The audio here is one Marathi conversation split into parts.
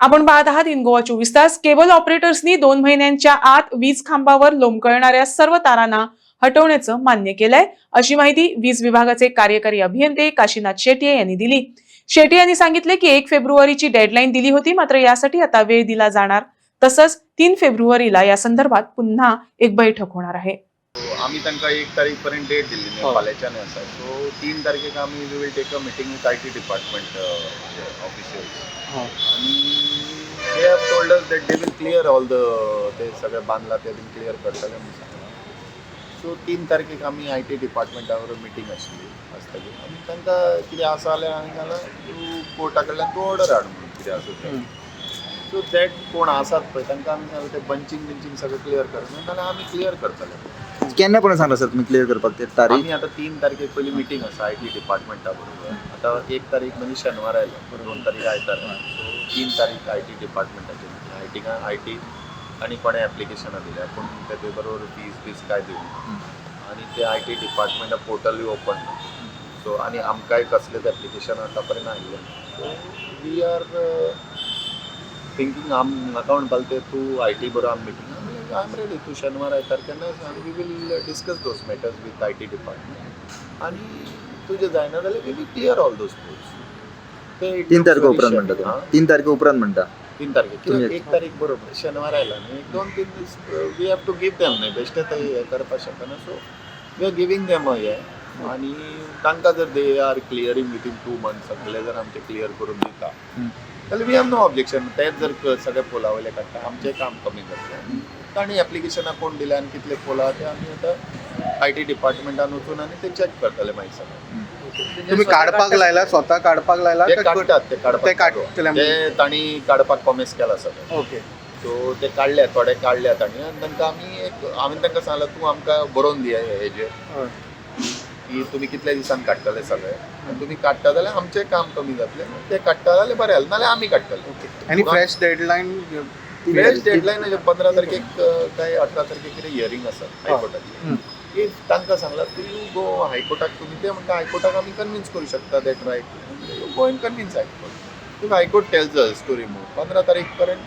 आपण पाहत आहात इन गोवा चोवीस तास. केबल ऑपरेटर्सनी दोन महिन्यांच्या आत वीज खांबावर लोंबकळणाऱ्या सर्व तारांना हटवण्याचं मान्य केलंय. अशी माहिती वीज विभागाचे कार्यकारी अभियंते काशीनाथ शेट्ये यांनी दिली. शेट्ये यांनी सांगितले की एक फेब्रुवारीची डेडलाईन दिली होती मात्र यासाठी आता वेळ दिला जाणार. तसंच तीन फेब्रुवारीला या संदर्भात पुन्हा एक बैठक होणार आहे. आम्ही तांकां एक तारीख पर्यंत डेट. फाल्यांच्यान आसा सो तीन तारखेक आमी we will take a meeting with I T department officials आणि they have told us that they will clear all the ते सगळे बांदला ते बीन क्लियर करतले म्हणून सांगला सो तीन तारखेक आमी आय टी डिपार्टमेंटा बरोबर मिटींग आशिल्ली आसतली आनी तांकां कितें आसा जाल्यार आमी सांगलां तूं कोर्टा कडल्यान तूं ऑर्डर हाड म्हणून कितें आसा तें सो दॅट कोण आसात पळय तांकां आमी सांगलें ते बंचिंग बिंचिंग सगळें क्लियर करता नाजाल्यार आमी क्लियर करतले. केन्ना कोणा सांगला सर तुमी क्लियर करपाक ते तारीख. आमी आतां तीन तारखेक पयली मिटींग आसा आय टी डिपार्टमेंटा बरोबर. आतां एक तारीख म्हणजे शेनवार आयलो दोन तारीख आयतार तीन तारीख आय टी डिपार्टमेंटाची आय टी आय टी आनी कोणें एप्लिकेशनां दिल्या पूण तेजे बरोबर फीज बीज काय दिवं आनी ते आय टी डिपार्टमेंटा पोर्टलूय ओपन ना सो आनी आमकांय कसलेच एप्लिकेशन आतां पर्यंत आयिल्लें सो वी आर थिंकींग आम म्हाका म्हणपाक ते तूं आय टी बरोबर आमी मिटींग रेडी तूं शेनवार आयतार केन्ना आनी we will discuss those matters with I T department आनी तुजें जायना जाल्यार we will clear all those poles ते it तीन तारखे उपरांत. तुम्ही तीन तारखे उपरांत म्हणटा तीन तुम्ही- कित्याक एक तारीख बरोबर शेनवार आयला न्ही एक दोन तीन दीस we have to give them न्ही बेश्टे ते हें करपाक शकना so we are giving them हें आनी तांकां जर they are clearing within two months सगळे जर आमचे क्लियर करून दिता. जाल्यार वी हॅव नो ऑब्जेक्शन तेच जर सगळे पोला वयले काडटा आमचें काम कमी जातलें तांणी एप्लिकेशनां कोण दिल्या आनी कितले पोला ते आमी आतां आय टी डिपार्टमेंटान वचून आनी ते चॅक करतले मागीर सगळें तुम्ही काढपाक लायला स्वतः काढपाक लायला ते काडटात ते ते काडपाक काडटले ते तांणी काडपाक प्रॉमिस केला सगळें. ओके. सो ते काडले थोडे काडले तांणी आनी तांकां आमी एक हांवें तांकां सांगलां तूं आमकां बरोवन दिया हेजेर. की तुमी कितल्या दिसान काडटले सगळे? आनी तुमी काडटा जाल्यार आमचें काम कमी जातलें ते काडटा जाल्यार बरें जालें नाल्यार आमी काडटले आणि फ्रेश डेडलाईन फ्रेश डेडलायन पंदरा तारखेक काय अठरा तारखेक कितें हियरींग आसा हायकोर्टाची. की तांकां सांगलां तूं यू गो हायकोर्टाक तुमी ते म्हणटा हायकोर्टाक आमी कन्विन्स करूं शकता that right you go and convince high court. Tuka high court tells us to remove पंदरा तारीख पर्यंत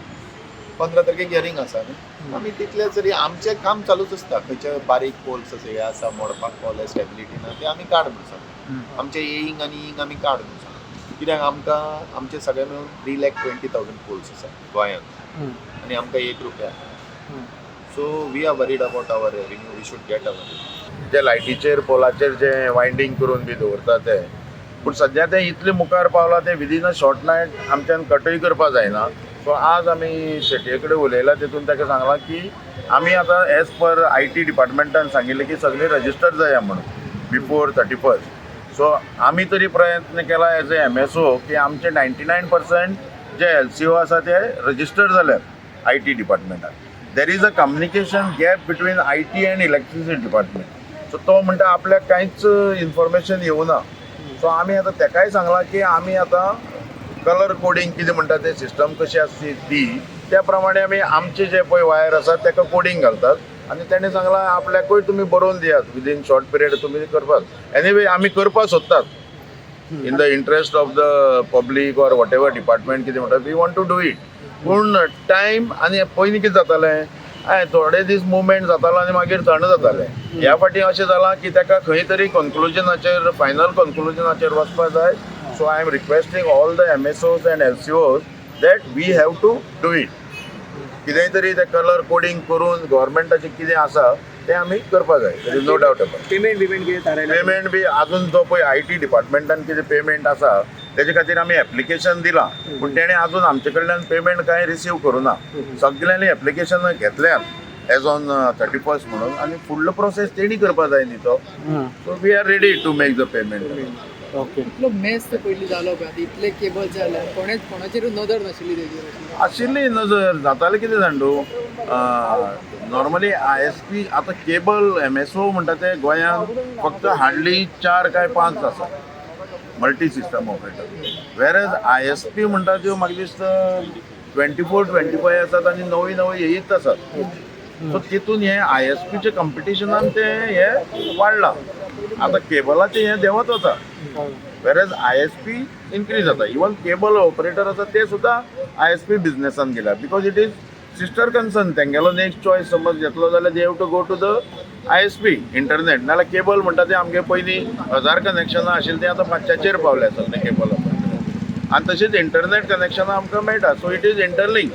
पंदरा तारखेक हियरींग आसा न्ही आमी तितले जरी आमचें काम चालूच आसता खंयचे बारीक पोल्स अशे हे आसा मोडपाक पोल स्टेबिलिटी ना ते आमी काड म्हणून सांगता आमचे येईंग आनी येईंग आमी काड म्हणून सांगता कित्याक आमकां आमचे सगळे मेळून three lakh twenty thousand poles आसा गोंयांत आनी आमकां एक रुपया. So we are worried about our revenue we should get our जे लायटीचेर पोलाचेर जे वायंडींग करून बी दवरता ते. पूण सद्या ते इतले मुखार पावला ते विदीन अ शॉर्ट नायट आमच्यान कटूय करपाक जायना. सो आज आमी शेटये कडेन उलयला तितून ताका सांगलां की आमी आतां एज पर आय टी डिपार्टमेंटान सांगिल्लें की सगळें रजिस्टर जाया म्हणून बिफोर थर्टी फर्स्ट सो आमी तरी प्रयत्न केला as A M S O की आमचे नायन्टी नायन पर्संट जे एल सी ओ आसा ते रजिस्टर्ड जाल्यात I T डिपार्टमेंटान there is a communication gap between I T and electricity department so तो म्हणटा आपल्याक कांयच इन्फॉर्मेशन येवना सो आमी आतां तेकाय सांगलां की आमी आतां कलर कोडिंग कितें म्हणटा ते सिस्टम कशी आसची ती त्या प्रमाणे आमी आमचे जे पळय वायर आसात तेका कोडिंग घालतात. आनी तेणें सांगलां आपल्याकूय तुमी बरोवन दियात विदीन शॉर्ट पिरियड तुमी करपाक एनीवे आमी करपाक सोदतात in the interest of the public or whatever department कितें म्हणटा we want to do it पूण टायम आनी पयलीं कितें जातालें? हय थोडे दीस मुवमेंट जातालो आनी मागीर थंड जातालें. ह्या फाटी अशें जालां की ताका खंय तरी कन्क्लुजनाचेर फायनल कन्क्लुजनाचेर वचपाक जाय. So I am requesting all the M S Os and L C Os that we have to do it कितेंय तरी ते कलर कोडिंग करून गव्हर्मेंटाचें कितें आसा तें आमी करपाक जाय there is no doubt about payment बिमेंट किती थारायला पेमेंट बी अजून जो पळय आय टी डिपार्टमेंटान कितें पेमेंट आसा तेजे खातीर आमी एप्लिकेशन दिलां. पूण तेणें अजून आमचे कडल्यान पेमेंट कांय रिसीव करूना. सगल्यांनी एप्लिकेशन घेतल्यात एज ऑन थर्टी फर्स्ट म्हणून. आनी फुडलो प्रोसेस तेणी करपाक जाय न्ही तो. So we are ready to make the payment okay इतलो मेस ते पयलीं जालो पळय आतां इतले केबल जाले कोणेच कोणाचेरूच नदर नाशिल्ली तेजेर अशी. आशिल्ली नजर जातालें कितें जाणटू नॉर्मली आय एस पी आतां केबल एम एस ओ म्हणटा ते गोंयांत फक्त हार्डली चार काय पांच आसा multi system operator whereas I S P म्हणटा त्यो म्हाका दिसता ट्वेंटी फोर ट्वेंटी फाय आसात आनी नवी नवी येयीत आसात. सो तितून हे आय एस पीचे कॉम्पिटिशनान ते हे वाडलां. आतां केबलाचें हें देंवत वता whereas I S P increase जाता इवन केबल ऑपरेटर आसा ते सुद्धा आय एस पी बिझनेसान गेला because it is sister concern तेंगेलो next choice समज घेतलो जाल्यार they have to go to the I S P internet नाल्यार केबल म्हणटा ते आमगे पयलीं हजार कनेक्शनां आशिल्लीं तीं आतां पांचशाचेर पावल्या सगळे केबल ऑपरेटर आनी तशेंच इंटरनेट कनेक्शनां आमकां मेळटा सो इट इज इंटरलिंक